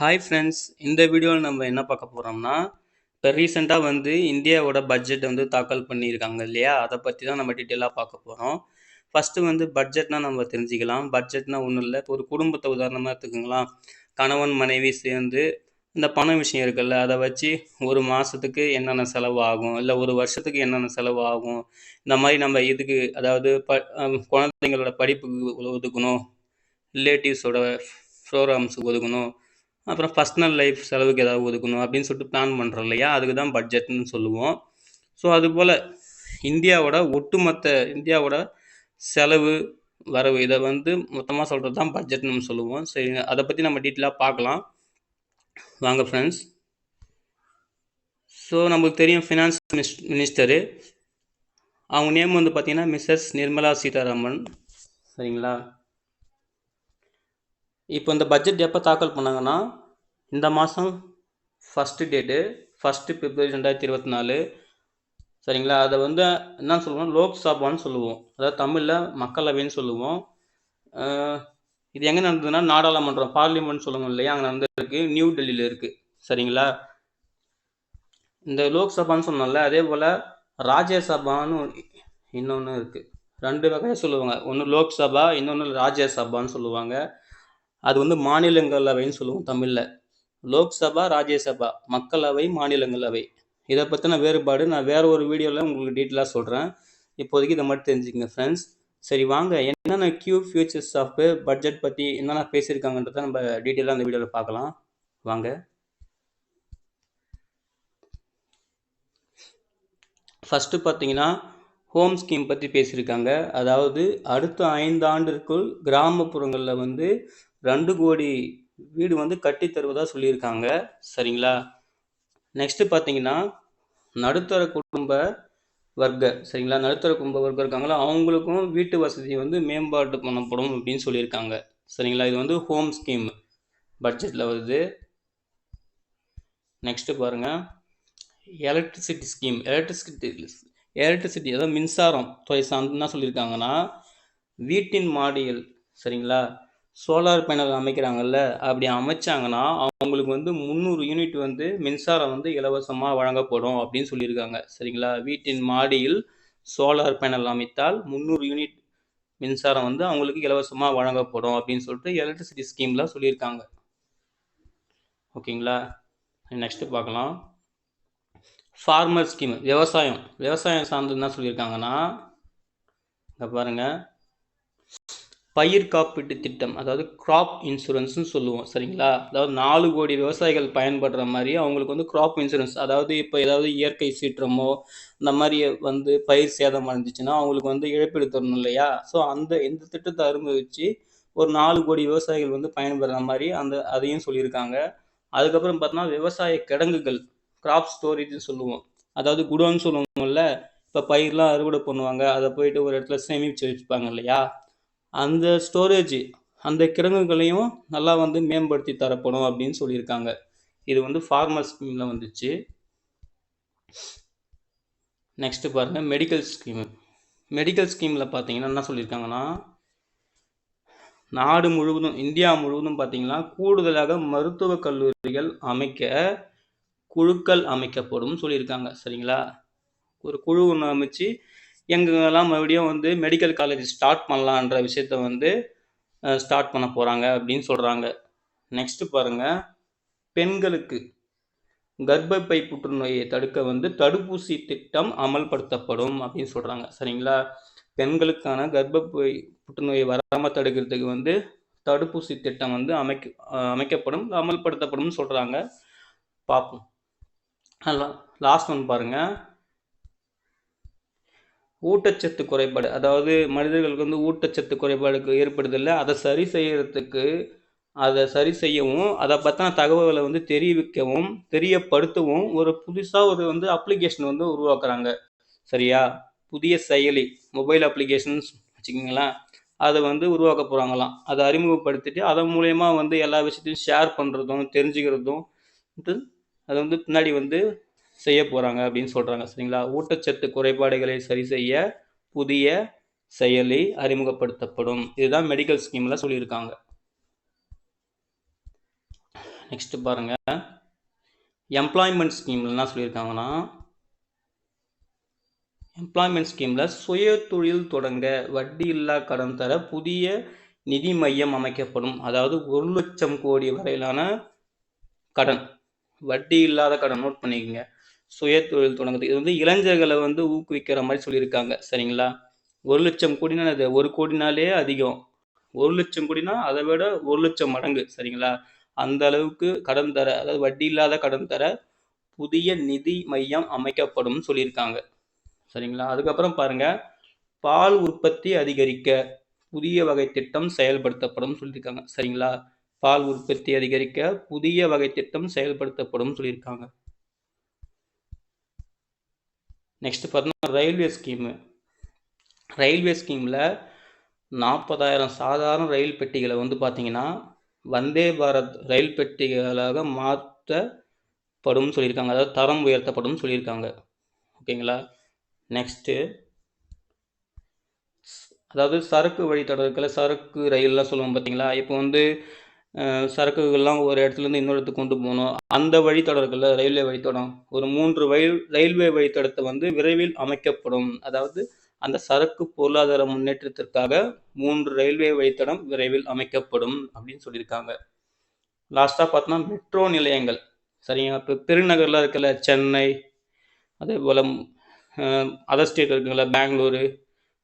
Hi friends இந்த வீடியோவில் நம்ம என்ன பார்க்க போகிறோம்னா இப்போ ரீசெண்டாக வந்து இந்தியாவோட பட்ஜெட் வந்து தாக்கல் பண்ணியிருக்காங்க இல்லையா? அதை பற்றி தான் நம்ம டீட்டெயிலாக பார்க்க போகிறோம் ஃபஸ்ட்டு வந்து பட்ஜெட்னால் நம்ம தெரிஞ்சுக்கலாம். பட்ஜெட்னால் ஒன்றும் இல்லை. இப்போ ஒரு குடும்பத்தை உதாரணமாக எடுத்துக்கோங்களா கணவன் மனைவி சேர்ந்து இந்த பணம் விஷயம் இருக்குல்ல அதை வச்சு ஒரு மாதத்துக்கு என்னென்ன செலவு ஆகும்? இல்லை ஒரு வருஷத்துக்கு என்னென்ன செலவு ஆகும்? இந்த மாதிரி நம்ம இதுக்கு அதாவது ப குழந்தைங்களோட படிப்புக்கு ஒதுக்கணும். ரிலேட்டிவ்ஸோட ப்ரோக்ராம்ஸுக்கு ஒதுக்கணும். அப்புறம் பர்சனல் லைஃப் செலவுக்கு ஏதாவது ஒதுக்கணும் அப்படின்னு சொல்லிட்டு பிளான் பண்ணுறோம் இல்லையா? அதுக்கு தான் பட்ஜெட்னு சொல்லுவோம். ஸோ அதுபோல் இந்தியாவோட ஒட்டுமொத்த இந்தியாவோட செலவு வரவு இதை வந்து மொத்தமாக சொல்கிறது தான் பட்ஜெட்னு நம்ம சொல்லுவோம். சரி அதை பற்றி நம்ம டீட்டெயிலாக பார்க்கலாம். வாங்க ஃப்ரெண்ட்ஸ் ஸோ நம்மளுக்கு தெரியும் ஃபினான்ஸ் மினிஸ்டரு அவங்க நேம் வந்து பார்த்திங்கன்னா மிஸ்ஸஸ் நிர்மலா சீதாராமன். சரிங்களா? இப்போ இந்த பட்ஜெட் எப்போ தாக்கல் பண்ணாங்கன்னா இந்த மாதம் ஃபஸ்ட்டு டேட்டு ஃபஸ்ட்டு பிப்ரவரி ரெண்டாயிரத்தி இருபத்தி நாலு. சரிங்களா? அதை வந்து என்ன சொல்லுவோம்? லோக்சபான்னு சொல்லுவோம். அதாவது தமிழில் மக்களவைன்னு சொல்லுவோம். இது எங்கே நடந்ததுன்னா நாடாளுமன்றம் பார்லிமெண்ட் சொல்லுவோம் இல்லையா? அங்கே நடந்திருக்கு. நியூ டெல்லியில் இருக்குது சரிங்களா? இந்த லோக்சபான்னு சொன்னோம்ல அதே போல் ராஜ்யசபான்னு இன்னொன்று இருக்குது ரெண்டு வகையாக சொல்லுவாங்க. ஒன்று லோக்சபா இன்னொன்று ராஜ்யசபான்னு சொல்லுவாங்க. அது வந்து மாநிலங்களவைன்னு சொல்லுவோம் தமிழில். லோக்சபா ராஜ்யசபா மக்களவை மாநிலங்களவை. இதை பற்றின வேறுபாடு நான் வேற ஒரு வீடியோவில் உங்களுக்கு டீட்டெயிலாக சொல்கிறேன் இப்போதைக்கு இதை மட்டும் தெரிஞ்சுக்கங்க ஃப்ரெண்ட்ஸ் சரி வாங்க. என்னென்ன கியூ ஃபியூச்சர்ஸ் ஆஃப் பட்ஜெட் பற்றி என்னென்ன பேசியிருக்காங்கன்றத நம்ம டீட்டெயிலாக அந்த வீடியோவில் பார்க்கலாம். வாங்க. ஃபஸ்ட்டு பார்த்தீங்கன்னா ஹோம் ஸ்கீம் பற்றி பேசியிருக்காங்க. அதாவது அடுத்த ஐந்து ஆண்டிற்குள் கிராமப்புறங்களில் வந்து ரெண்டு கோடி வீடு வந்து கட்டி தருவதாக சொல்லியிருக்காங்க. சரிங்களா? நெக்ஸ்ட்டு பார்த்தீங்கன்னா நடுத்தர குடும்ப வர்க்க சரிங்களா? நடுத்தர குடும்ப வர்க்கம் இருக்காங்களா? அவங்களுக்கும் வீட்டு வசதி வந்து மேம்பாடு பண்ணப்படும் அப்படின்னு சொல்லியிருக்காங்க. சரிங்களா? இது வந்து ஹோம் ஸ்கீம் பட்ஜெட்டில் வருது. நெக்ஸ்ட்டு பாருங்கள் எலக்ட்ரிசிட்டி ஸ்கீம் எலக்ட்ரிசிட்டி எலக்ட்ரிசிட்டி அதாவது மின்சாரம் துறை சார்ந்து தான் சொல்லியிருக்காங்கன்னா வீட்டின் மாடியில் சரிங்களா? சோலார் பேனல் அமைக்கிறாங்கல்ல அப்படி அமைச்சாங்கன்னா அவங்களுக்கு வந்து முந்நூறு யூனிட் வந்து மின்சாரம் வந்து இலவசமாக வழங்கப்படும் அப்படின்னு சொல்லியிருக்காங்க. சரிங்களா? வீட்டின் மாடியில் சோலார் பேனல் அமைத்தால் முந்நூறு யூனிட் மின்சாரம் வந்து அவங்களுக்கு இலவசமாக வழங்கப்படும் அப்படின்னு சொல்லிட்டு எலக்ட்ரிசிட்டி ஸ்கீமில் சொல்லியிருக்காங்க. ஓகேங்களா? நெக்ஸ்ட்டு பார்க்கலாம். ஃபார்மர் ஸ்கீம் விவசாயம். விவசாயம் சார்ந்து என்ன சொல்லியிருக்காங்கன்னா இங்கே பாருங்கள் பயிர் காப்பீட்டு திட்டம் அதாவது கிராப் இன்சூரன்ஸ்னு சொல்லுவோம் சரிங்களா? அதாவது நாலு கோடி விவசாயிகள் பயன்படுற மாதிரி அவங்களுக்கு வந்து கிராப் இன்சூரன்ஸ் அதாவது இப்போ ஏதாவது இயற்கை சீற்றமோ இந்த மாதிரி வந்து பயிர் சேதம் அடைஞ்சிச்சுன்னா அவங்களுக்கு வந்து இழப்பீடு தரணும் இல்லையா? ஸோ அந்த இந்த திட்டத்தை அனுபவிச்சு ஒரு நாலு கோடி விவசாயிகள் வந்து பயன்படுற மாதிரி அந்த அதையும் சொல்லியிருக்காங்க. அதுக்கப்புறம் பார்த்தோன்னா விவசாய கிடங்குகள் கிராப் ஸ்டோரேஜ்னு சொல்லுவோம். அதாவது குடோன்னு சொல்லுவோம்ல இப்போ பயிர்லாம் அறுவடை பண்ணுவாங்க அதை போயிட்டு ஒரு இடத்துல சேமிச்சு வச்சுப்பாங்க இல்லையா? அந்த ஸ்டோரேஜ் அந்த கிடங்குகளையும் நல்லா வந்து மேம்படுத்தி தரப்படும் அப்படின்னு சொல்லியிருக்காங்க. இது வந்து ஃபார்மர் ஸ்கீமில் வந்துச்சு. நெக்ஸ்ட்டு பாருங்கள் மெடிக்கல் ஸ்கீமு மெடிக்கல் ஸ்கீமில் பார்த்தீங்கன்னா என்ன சொல்லியிருக்காங்கன்னா நாடு முழுவதும் இந்தியா முழுவதும் பார்த்தீங்கன்னா கூடுதலாக மருத்துவக் கல்லூரிகள் அமைக்க குழுக்கள் அமைக்கப்படும் சொல்லியிருக்காங்க. சரிங்களா? ஒரு குழு ஒன்று அமைச்சு எங்கெங்கெல்லாம் மறுபடியும் வந்து மெடிக்கல் காலேஜ் ஸ்டார்ட் பண்ணலான்ற விஷயத்த வந்து ஸ்டார்ட் பண்ண போகிறாங்க அப்படின்னு சொல்கிறாங்க நெக்ஸ்ட்டு பாருங்கள் பெண்களுக்கு கர்ப்பப்பை புற்றுநோயை தடுக்க வந்து தடுப்பூசி திட்டம் அமல்படுத்தப்படும் அப்படின்னு சொல்கிறாங்க சரிங்களா? பெண்களுக்கான கர்ப்பப்பை புற்றுநோயை வராமல் தடுக்கிறதுக்கு வந்து தடுப்பூசி திட்டம் வந்து அமைக்க அமைக்கப்படும் அமல்படுத்தப்படும் சொல்கிறாங்க பார்ப்போம். லாஸ்ட் ஒன் பாருங்கள் ஊட்டச்சத்து குறைபாடு. அதாவது மனிதர்களுக்கு வந்து ஊட்டச்சத்து குறைபாடு இல்லை அதை சரி செய்கிறதுக்கு அதை சரி செய்யவும் அதை பற்றின தகவல்களை வந்து தெரிவிக்கவும் தெரியப்படுத்தவும் ஒரு புதுசாக ஒரு வந்து அப்ளிகேஷன் வந்து உருவாக்குறாங்க. சரியா? புதிய செயலி மொபைல் அப்ளிகேஷன்ஸ் வச்சுக்கிங்களேன் அதை வந்து உருவாக்க போகிறாங்களாம் அதை அறிமுகப்படுத்திட்டு அதன் மூலயமா வந்து எல்லா விஷயத்தையும் ஷேர் பண்ணுறதும் தெரிஞ்சுக்கிறதும் அதை வந்து பின்னாடி வந்து செய்ய போகிறாங்க அப்படின்னு சொல்கிறாங்க சரிங்களா? ஊட்டச்சத்து குறைபாடுகளை சரி செய்ய புதிய செயலி அறிமுகப்படுத்தப்படும். இதுதான் மெடிக்கல் ஸ்கீமில் சொல்லியிருக்காங்க. நெக்ஸ்ட் பாருங்க. எம்ப்ளாய்மெண்ட் ஸ்கீம்ல என்ன சொல்லியிருக்காங்கன்னா எம்ப்ளாய்மெண்ட் ஸ்கீமில் சுய தொழில் தொடங்க வட்டி இல்லா கடன் தர புதிய நிதி மையம் அமைக்கப்படும். அதாவது ஒரு லட்சம் கோடி வரையிலான கடன். வட்டி இல்லாத கடன் நோட் பண்ணிக்கோங்க. சுய தொழில் தொடங்குது. இது வந்து இளைஞர்களை வந்து ஊக்குவிக்கிற மாதிரி சொல்லியிருக்காங்க. சரிங்களா? ஒரு லட்சம் கோடினா அது ஒரு கோடினாலே அதிகம். ஒரு லட்சம் கோடினா அதை விட ஒரு லட்சம் மடங்கு. சரிங்களா? அந்த அளவுக்கு கடன் தர அதாவது வட்டி இல்லாத கடன் தர புதிய நிதி மையம் அமைக்கப்படும் சொல்லியிருக்காங்க. சரிங்களா? அதுக்கப்புறம் பாருங்க. பால் உற்பத்தி அதிகரிக்க புதிய வகை திட்டம் செயல்படுத்தப்படும் சொல்லியிருக்காங்க. சரிங்களா? பால் உற்பத்தி அதிகரிக்க புதிய வகை திட்டம் செயல்படுத்தப்படும் சொல்லியிருக்காங்க. நெக்ஸ்ட்டு பார்த்தீங்கன்னா ரயில்வே ஸ்கீமு ரயில்வே ஸ்கீமில் நாற்பதாயிரம் சாதாரண ரயில் பெட்டிகளை வந்து பார்த்தீங்கன்னா வந்தே பாரத் ரயில் பெட்டிகளாக மாற்றப்படும் சொல்லியிருக்காங்க. அதாவது தரம் உயர்த்தப்படும் சொல்லியிருக்காங்க. ஓகேங்களா? நெக்ஸ்ட்டு அதாவது சரக்கு வழித்தடத்தில் சரக்கு ரயில்லாம் சொல்லுவோம் பார்த்தீங்களா? இப்போ வந்து சரக்குகள்லாம் ஒரு இடத்துலேருந்து இன்னொரு இடத்துக்கு கொண்டு போகணும். அந்த வழித்தடங்களில் ரயில்வே வழித்தடம். ஒரு மூன்று ரயில் ரயில்வே வழித்தடத்தை வந்து விரைவில் அமைக்கப்படும். அதாவது அந்த சரக்கு பொருளாதார முன்னேற்றத்திற்காக மூன்று ரயில்வே வழித்தடம் விரைவில் அமைக்கப்படும் அப்படின்னு சொல்லியிருக்காங்க. லாஸ்ட்டாக பார்த்தோன்னா மெட்ரோ நிலையங்கள். சரிங்க இப்போ பெருநகரில் இருக்கல சென்னை அதே போல் அதர் ஸ்டேட் இருக்குங்களா பெங்களூரு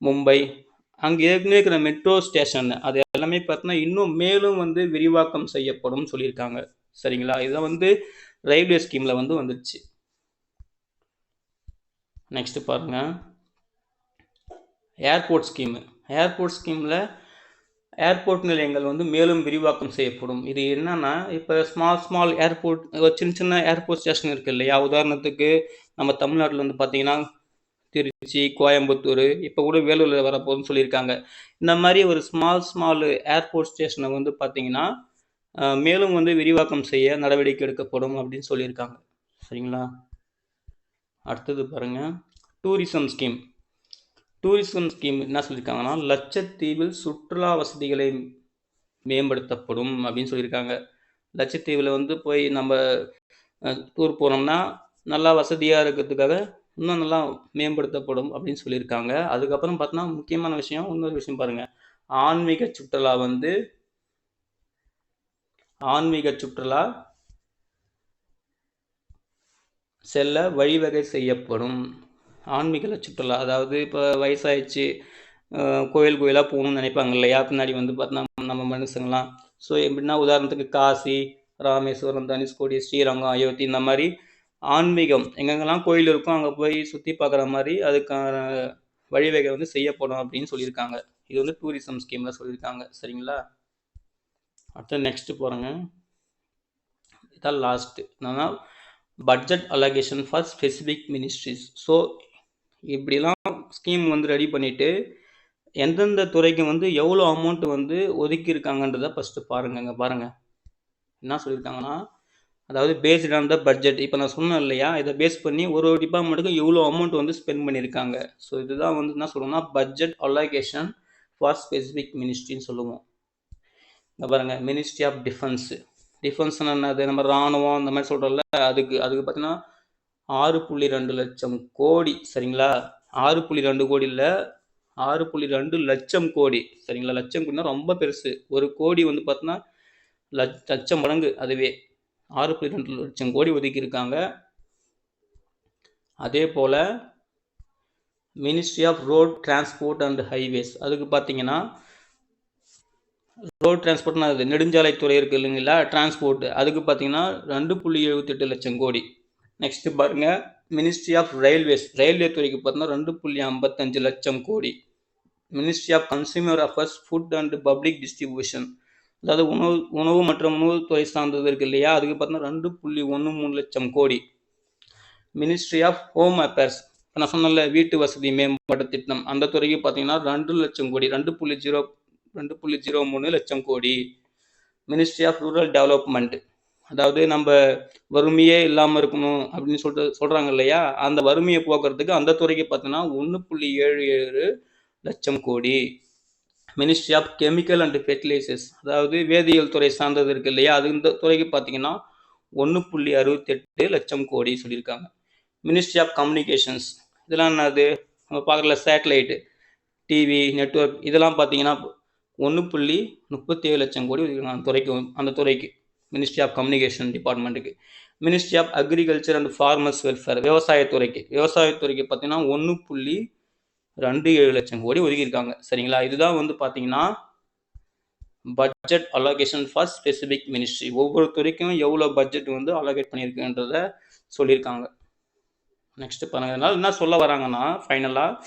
மும்பை அங்கே ஏற்கனவே இருக்கிற மெட்ரோ ஸ்டேஷன் அது எல்லாமே பார்த்தீங்கன்னா இன்னும் மேலும் வந்து விரிவாக்கம் செய்யப்படும் சொல்லியிருக்காங்க. சரிங்களா? இதான் வந்து ரயில்வே ஸ்கீமில் வந்து வந்துடுச்சு நெக்ஸ்ட் பாருங்கள் ஏர்போர்ட் ஸ்கீமு ஏர்போர்ட் ஸ்கீமில் ஏர்போர்ட் நிலையங்கள் வந்து மேலும் விரிவாக்கம் செய்யப்படும். இது என்னன்னா இப்போ ஸ்மால் ஸ்மால் ஏர்போர்ட் சின்ன சின்ன ஏர்போர்ட் ஸ்டேஷன் இருக்குது இல்லையா? உதாரணத்துக்கு நம்ம தமிழ்நாட்டில் வந்து பார்த்தீங்கன்னா திருச்சி கோயம்புத்தூர் இப்போ கூட வேலூரில் வரப்போகுதுன்னு சொல்லியிருக்காங்க. இந்த மாதிரி ஒரு ஸ்மால் ஸ்மால் ஏர்போர்ட் ஸ்டேஷனை வந்து பார்த்தீங்கன்னா மேலும் வந்து விரிவாக்கம் செய்ய நடவடிக்கை எடுக்கப்படும் அப்படின்னு சொல்லியிருக்காங்க. சரிங்களா? அடுத்தது பாருங்க. டூரிசம் ஸ்கீம் டூரிசம் ஸ்கீம் என்ன சொல்லியிருக்காங்கன்னா லட்சத்தீவில் சுற்றுலா வசதிகளை மேம்படுத்தப்படும் அப்படின்னு சொல்லியிருக்காங்க. லட்சத்தீவில் வந்து போய் நம்ம டூர் போனோம்னா நல்லா வசதியாக இருக்கிறதுக்காக இன்னும் நல்லா மேம்படுத்தப்படும் அப்படின்னு சொல்லியிருக்காங்க. அதுக்கப்புறம் பார்த்தோன்னா முக்கியமான விஷயம் இன்னொரு விஷயம் பாருங்கள் ஆன்மீக சுற்றுலா வந்து ஆன்மீக சுற்றுலா செல்ல வழிவகை செய்யப்படும். ஆன்மீக சுற்றுலா அதாவது இப்போ வயசாயிடுச்சு கோயில் கோயிலாக போகணும்னு நினைப்பாங்க இல்லையா? பின்னாடி வந்து பார்த்தோன்னா நம்ம மனுஷங்களாம் ஸோ எப்படின்னா உதாரணத்துக்கு காசி ராமேஸ்வரம் தனுஷ்கோடி ஸ்ரீரங்கம் அயோத்தி இந்த மாதிரி ஆன்மீகம். எங்கெங்கெல்லாம் கோயில் இருக்கோ அங்கே போய் சுற்றி பார்க்குற மாதிரி அதுக்கான வழிவகை வந்து செய்யப்படும் அப்படின்னு சொல்லியிருக்காங்க. இது வந்து டூரிசம் ஸ்கீமில் சொல்லியிருக்காங்க. சரிங்களா? அடுத்து நெக்ஸ்ட் போகிறேங்க இதான் லாஸ்ட்டு என்னன்னா budget allocation for specific ministries so இப்படிலாம் ஸ்கீம் வந்து ரெடி பண்ணிவிட்டு எந்தெந்த துறைக்கு வந்து எவ்வளோ அமௌண்ட் வந்து ஒதுக்கியிருக்காங்கன்றதை ஃபஸ்ட்டு பாருங்கங்க பாருங்கள் என்ன சொல்லியிருக்காங்கன்னா அதாவது பேஸ்ட் ஆன் த பட்ஜெட் இப்போ நான் சொன்னேன் இல்லையா? இதை பேஸ் பண்ணி ஒரு ஒரு டிபார்ட்மெண்ட்டுக்கும் எவ்வளோ அமௌண்ட் வந்து ஸ்பெண்ட் பண்ணியிருக்காங்க? ஸோ இதுதான் வந்து என்ன சொல்லுவோம்னா பட்ஜெட் அலோகேஷன் ஃபார் ஸ்பெசிஃபிக் மினிஸ்ட்ரின்னு சொல்லுவோம். இந்த பாருங்கள் மினிஸ்ட்ரி ஆஃப் டிஃபென்ஸ் டிஃபென்ஸ்னு என்னது? நம்ம இராணுவம் இந்த மாதிரி சொல்கிறோம்ல அதுக்கு அதுக்கு பார்த்தீங்கன்னா ஆறு புள்ளி ரெண்டு லட்சம் கோடி சரிங்களா? ஆறு புள்ளி ரெண்டு கோடி இல்லை ஆறு புள்ளி ரெண்டு லட்சம் கோடி சரிங்களா? லட்சம் கோடினா ரொம்ப பெருசு. ஒரு கோடி வந்து பார்த்தோன்னா லட்ச லட்சம் மடங்கு அதுவே. ஆறு புள்ளி ரெண்டு லட்சம் கோடி ஒதுக்கியிருக்காங்க. அதே போல் ministry of road transport and highways அதுக்கு பார்த்தீங்கன்னா ரோட் டிரான்ஸ்போர்ட்னா அது நெடுஞ்சாலைத்துறை இருக்குது இல்லைங்களா? டிரான்ஸ்போர்ட் அதுக்கு பார்த்தீங்கன்னா ரெண்டு புள்ளி எழுபத்தெட்டு லட்சம் கோடி. நெக்ஸ்ட்டு பாருங்கள் மினிஸ்ட்ரி ஆஃப் ரயில்வேஸ் ரயில்வே துறைக்கு பார்த்தீங்கன்னா ரெண்டு புள்ளி ஐம்பத்தஞ்சு லட்சம் கோடி. Ministry of consumer affairs food and public distribution அதாவது உணவு உணவு மற்றும் உணவுத்துறை சார்ந்தது இருக்கு இல்லையா? அதுக்கு பார்த்தீங்கன்னா ரெண்டு புள்ளி ஒன்று மூணு லட்சம் கோடி. மினிஸ்ட்ரி ஆஃப் ஹோம் அஃபேர்ஸ் இப்போ நான் சொன்னல வீட்டு வசதி மேம்பாட்டு திட்டம். அந்த துறைக்கு பார்த்தீங்கன்னா ரெண்டு லட்சம் கோடி ரெண்டு புள்ளி ஜீரோ ரெண்டு புள்ளி ஜீரோ மூணு லட்சம் கோடி. மினிஸ்ட்ரி ஆஃப் ரூரல் டெவலப்மெண்ட் அதாவது நம்ம வறுமையே இல்லாமல் இருக்கணும் அப்படின்னு சொல்லிட்டு சொல்கிறாங்க இல்லையா? அந்த வறுமையை போக்குறதுக்கு அந்த துறைக்கு பார்த்தீங்கன்னா ஒன்று புள்ளி ஏழு ஏழு லட்சம் கோடி. Ministry of chemical and fertilisers அதாவது வேதியியல் துறை சார்ந்தது இருக்கு இல்லையா? அது இந்த துறைக்கு பார்த்தீங்கன்னா ஒன்று புள்ளி அறுபத்தெட்டு லட்சம் கோடி சொல்லியிருக்காங்க. மினிஸ்ட்ரி ஆஃப் கம்யூனிகேஷன்ஸ் இதெல்லாம் என்னது? நம்ம பார்க்கல சேட்டலைட்டு டிவி நெட்வொர்க் இதெல்லாம் பார்த்தீங்கன்னா ஒன்று புள்ளி முப்பத்தி ஏழு லட்சம் கோடி அந்த துறைக்கு அந்த துறைக்கு. மினிஸ்ட்ரி ஆஃப் கம்யூனிகேஷன் டிபார்ட்மெண்ட்டுக்கு ministry of agriculture and farmers welfare விவசாயத்துறைக்கு. விவசாயத்துறைக்கு பார்த்தீங்கன்னா ஒன்று புள்ளி ரெண்டு ஏழு லட்சம் கோடி ஒதுக்கியிருக்காங்க. சரிங்களா? இதுதான் வந்து பார்த்தீங்கன்னா budget allocation for specific ministry ஒவ்வொரு துறைக்கும் எவ்வளோ பட்ஜெட் வந்து அலோகேட் பண்ணியிருக்குன்றத சொல்லியிருக்காங்க. நெக்ஸ்ட் பாருங்க. அதனால் என்ன சொல்ல வராங்கன்னா ஃபைனலாக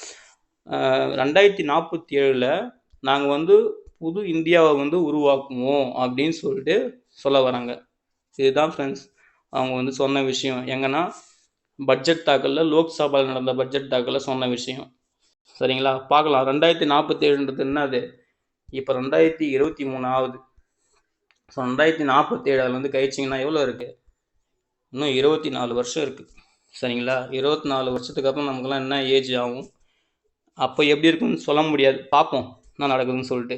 ரெண்டாயிரத்தி நாற்பத்தி ஏழில் நாங்கள் வந்து புது இந்தியாவை வந்து உருவாக்குவோம் அப்படின்னு சொல்லிட்டு சொல்ல வராங்க. இதுதான் ஃப்ரெண்ட்ஸ் அவங்க வந்து சொன்ன விஷயம். எங்கன்னா பட்ஜெட் தாக்கலில் லோக்சபாவில் நடந்த பட்ஜெட் தாக்கலில் சொன்ன விஷயம். சரிங்களா? பார்க்கலாம். ரெண்டாயிரத்தி நாற்பத்தி ஏழுன்றது என்னது? இப்போ ரெண்டாயிரத்தி இருபத்தி மூணு ஆகுது. ஸோ ரெண்டாயிரத்தி நாற்பத்தி ஏழு அதில் வந்து கழிச்சிங்கன்னா எவ்வளோ இருக்குது இன்னும் இருபத்தி நாலு வருஷம் இருக்குது சரிங்களா? இருபத்தி நாலு வருஷத்துக்கு அப்புறம் நமக்குலாம் என்ன ஏஜ் ஆகும்? அப்போ எப்படி இருக்குன்னு சொல்ல முடியாது. பார்ப்போம். என்ன நடக்குதுன்னு சொல்லிட்டு.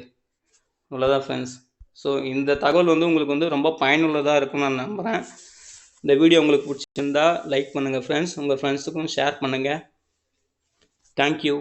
இவ்வளோதான் ஃப்ரெண்ட்ஸ் ஸோ இந்த தகவல் வந்து உங்களுக்கு வந்து ரொம்ப பயனுள்ளதாக இருக்கும்னு நான் நம்புகிறேன் இந்த வீடியோ உங்களுக்கு பிடிச்சிருந்தா லைக் பண்ணுங்கள் ஃப்ரெண்ட்ஸ் உங்கள் ஃப்ரெண்ட்ஸுக்கும் ஷேர் பண்ணுங்கள் தேங்க்யூ